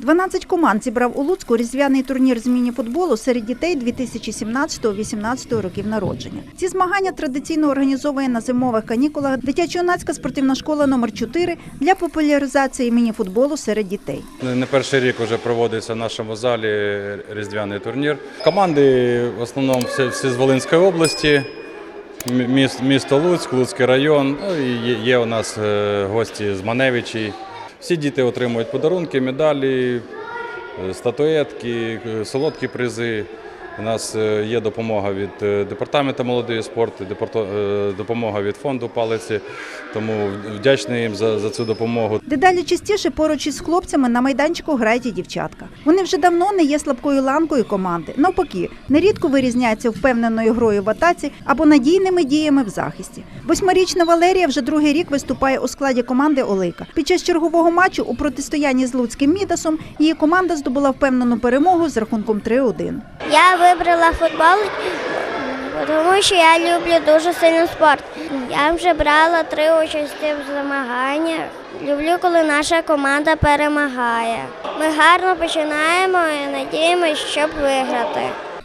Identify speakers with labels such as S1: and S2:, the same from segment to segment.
S1: 12 команд зібрав у Луцьку різдвяний турнір з міні-футболу серед дітей 2017-18 років народження. Ці змагання традиційно організовує на зимових канікулах дитячо-юнацька спортивна школа номер 4 для популяризації міні-футболу серед дітей.
S2: Не перший рік вже проводиться в нашому залі різдвяний турнір. Команди в основному всі, з Волинської області, мі- місто Луцьк, Луцький район. Ну, і є, є у нас е, гості з Маневичі. Всі діти отримують подарунки, медалі, е, статуетки, е, солодкі призи. У нас е, є допомога від е, департаменту молодої спорту, депорто- е, допомога від фонду палиці. Тому вдячний їм за, за цю допомогу.
S1: Дедалі частіше поруч із хлопцями на майданчику грають і дівчатка. Вони вже давно не є слабкою ланкою команди. Навпаки, нерідко вирізняються впевненою грою в атаці або надійними діями в захисті. Восьмирічна Валерія вже другий рік виступає у складі команди Олика. Під час чергового матчу у протистоянні з Луцьким Мідасом її команда здобула впевнену перемогу з рахунком 3-1.
S3: Я вибрала футбол, тому що я люблю дуже сильно спорт. Я вже брала три участі в змаганнях. Люблю, коли наша команда перемагає. Ми гарно починаємо і надіємося, щоб виграти.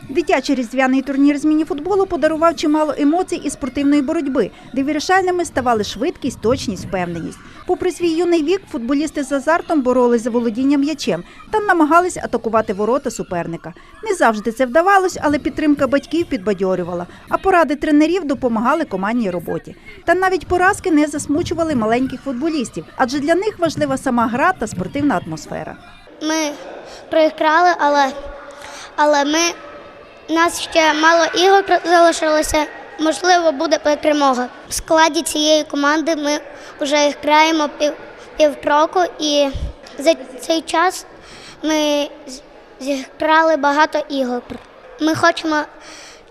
S1: Дитячий різдвяний турнір з мініфутболу подарував чимало емоцій і спортивної боротьби, де вирішальними ставали швидкість, точність, впевненість. Попри свій юний вік, футболісти з азартом боролись за володінням м'ячем та намагались атакувати ворота суперника. Не завжди це вдавалось, але підтримка батьків підбадьорювала, а поради тренерів допомагали командній роботі. Та навіть поразки не засмучували маленьких футболістів, адже для них важлива сама гра та спортивна атмосфера.
S3: Ми проіграли, але, але ми нас ще мало ігор залишилося. Можливо, буде перемога. В складі цієї команди ми вже граємо пів, півроку, і за цей час ми зіграли багато ігор. Ми хочемо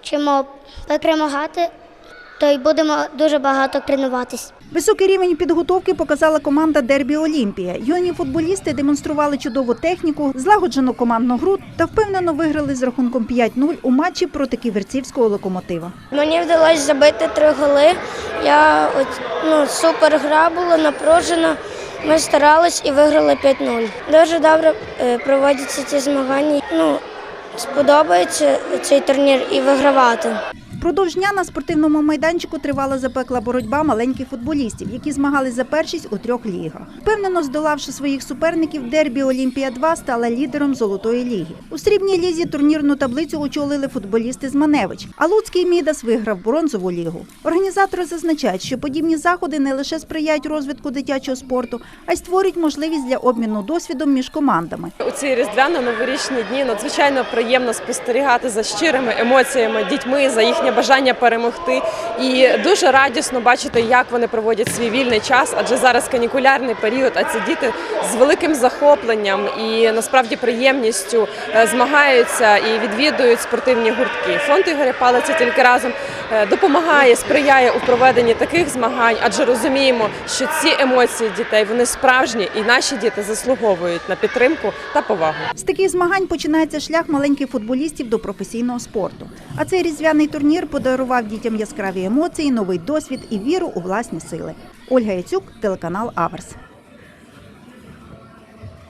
S3: чимо перемагати, то й будемо дуже багато тренуватись.
S1: Високий рівень підготовки показала команда Дербі Олімпія. Юні футболісти демонстрували чудову техніку, злагоджену командну гру та впевнено виграли з рахунком 5-0 у матчі проти ківерцівського локомотива.
S3: Мені вдалося забити три голи. Я от, ну, супер гра була напружена. Ми старались і виграли 5-0. Дуже добре е, проводяться ці змагання. Ну, сподобається цей турнір і вигравати.
S1: Впродовж дня на спортивному майданчику тривала запекла боротьба маленьких футболістів, які змагались за першість у трьох лігах. Впевнено здолавши своїх суперників, Дербі Олімпія 2 стала лідером золотої ліги. У срібній лізі турнірну таблицю очолили футболісти з Маневич, а Луцький Мідас виграв бронзову лігу. Організатори зазначають, що подібні заходи не лише сприяють розвитку дитячого спорту, а й створюють можливість для обміну досвідом між командами.
S4: У ці різдвяно-новорічні дні надзвичайно приємно спостерігати за щирими емоціями дітьми, за їхнє бажання перемогти. І дуже радісно бачити, як вони проводять свій вільний час, адже зараз канікулярний період, а ці діти з великим захопленням і насправді приємністю е, змагаються і відвідують спортивні гуртки. Фонд Ігоря Палиця тільки разом е, допомагає, сприяє у проведенні таких змагань, адже розуміємо, що ці емоції дітей вони справжні, і наші діти заслуговують на підтримку та повагу.
S1: З таких змагань починається шлях маленьких футболістів до професійного спорту. А цей різдвяний турнір подарував дітям яскраві емоції, новий досвід і віру у власні сили. Ольга Яцюк, телеканал Аверс.